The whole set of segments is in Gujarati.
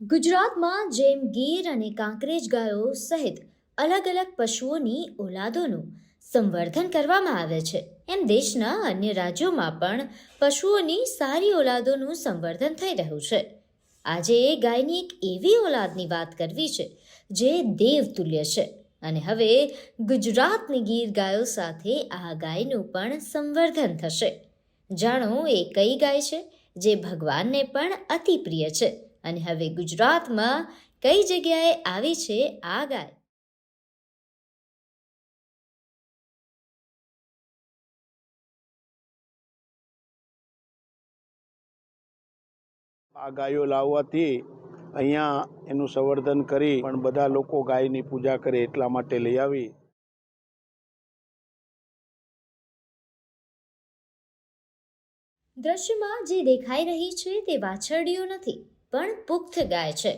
ગુજરાતમાં જેમ ગીર અને કાંકરેજ ગાયો સહિત અલગ અલગ પશુઓની ઓલાદોનું સંવર્ધન કરવામાં આવે છે. એમ દેશના અન્ય રાજ્યોમાં પણ પશુઓની સારી ઓલાદોનું સંવર્ધન થઈ રહ્યું છે. આજે ગાયની એક એવી ઓલાદની વાત કરવી છે, જે દેવતુલ્ય છે. અને હવે ગુજરાતની ગીર ગાયો સાથે આ ગાયનું પણ સંવર્ધન થશે. જાણો એ કઈ ગાય છે, જે ભગવાનને પણ અતિ પ્રિય છે. અને હવે ગુજરાતમાં કઈ જગ્યાએ આવી છે આ ગાય? આ ગાયો લાવવાથી અહીંયા એનું સંવર્ધન કરી પણ બધા લોકો ગાયની પૂજા કરે એટલા માટે લઈ આવી. દ્રશ્યમાં જે દેખાઈ રહી છે તે વાછરડીઓ નથી. પણ પુખ્ત ગાય છે.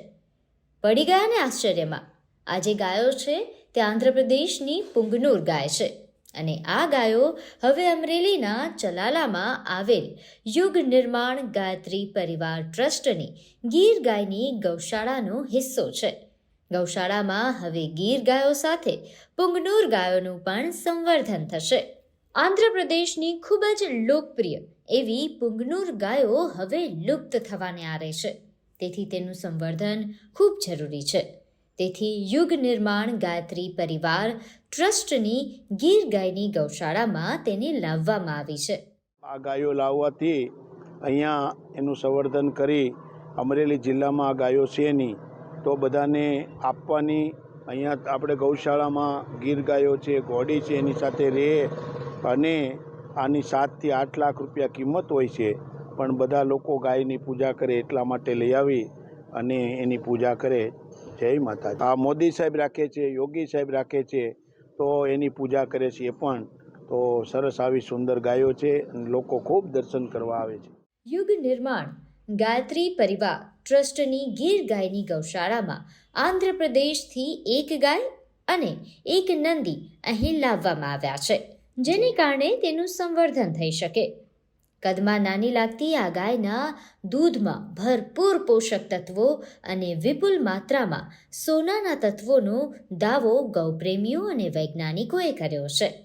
પડી ગયા ને આશ્ચર્યમાં. આ જે ગાયો છે તે આંધ્રપ્રદેશની પુંગનુર ગાય છે અને આ ગાયો હવે અમરેલીના ચલાલામાં આવેલ યુગ નિર્માણ ગાયત્રી પરિવાર ટ્રસ્ટની ગીર ગાયની ગૌશાળાનો હિસ્સો છે. ગૌશાળામાં હવે ગીર ગાયો સાથે પુંગનુર ગાયોનું પણ સંવર્ધન થશે. આંધ્રપ્રદેશની ખૂબ જ લોકપ્રિય એવી પુંગનુર ગાયો હવે લુપ્ત થવાને આરે છે. તેથી તેનું સંવર્ધન ખૂબ જરૂરી છે. તેથી યુગ નિર્માણ, ગાયત્રી પરિવાર, ટ્રસ્ટની ગીર ગાયની ગૌશાળામાં તેને લાવવામાં આવી છે. આ ગાયો લાવવાથી અહીંયા એનું સંવર્ધન કરી અમરેલી જિલ્લામાં આ ગાયો છે નહીં. તો બધાને આપવાની અહીંયા આપણે ગૌશાળામાં ગીર ગાયો છે ઘોડી છે, એની સાથે રહે અને આની સાતથી આઠ લાખ રૂપિયા કિંમત હોય છે. પણ બધા લોકો ગાયની પૂજા કરે એટલા માટે લઈ આવી અને એની પૂજા કરે. જય માતા આ મોદી સાહેબ રાખે છે, યોગી સાહેબ રાખે છે, તો એની પૂજા કરે છે એ પણ. તો સરસ આવી સુંદર ગાયો છે લોકો ખૂબ દર્શન કરવા આવે છે. યુગ નિર્માણ, ગાયત્રી પરિવાર, ટ્રસ્ટની ગીર ગાયની ગૌશાળામાં આંધ્રપ્રદેશથી એક ગાય અને એક નંદી અહીં લાવવામાં આવ્યા છે, જેને કારણે તેનું સંવર્ધન થઈ શકે. કદમાં નાની લાગતી આ ગાયના દૂધમાં ભરપૂર પોષક તત્વો અને વિપુલ માત્રામાં સોનાના તત્વોનો દાવો ગૌપ્રેમીઓ અને વૈજ્ઞાનિકોએ કર્યો છે.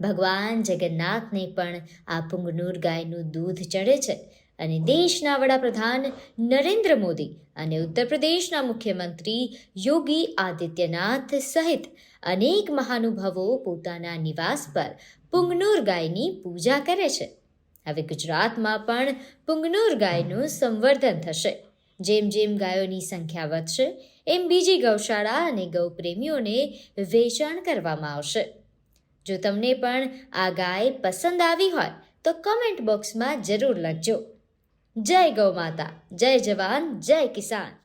ભગવાન જગન્નાથને પણ આ પુંગનુર ગાયનું દૂધ ચડે છે અને દેશના વડાપ્રધાન નરેન્દ્ર મોદી અને ઉત્તર પ્રદેશના મુખ્યમંત્રી યોગી આદિત્યનાથ સહિત અનેક મહાનુભાવો પોતાના નિવાસ પર પુંગનુર ગાયની પૂજા કરે છે. હવે ગુજરાતમાં પણ પુંગનુર ગાયનું સંવર્ધન થશે. જેમ જેમ ગાયોની સંખ્યા વધશે, એમ બીજી ગૌશાળા અને ગૌપ્રેમીઓને વેચાણ કરવામાં આવશે. જો તમને પણ આ ગાય પસંદ આવી હોય, તો કમેન્ટ બોક્સમાં જરૂર લખજો. જય ગૌ માતા જય જવાન, જય કિસાન.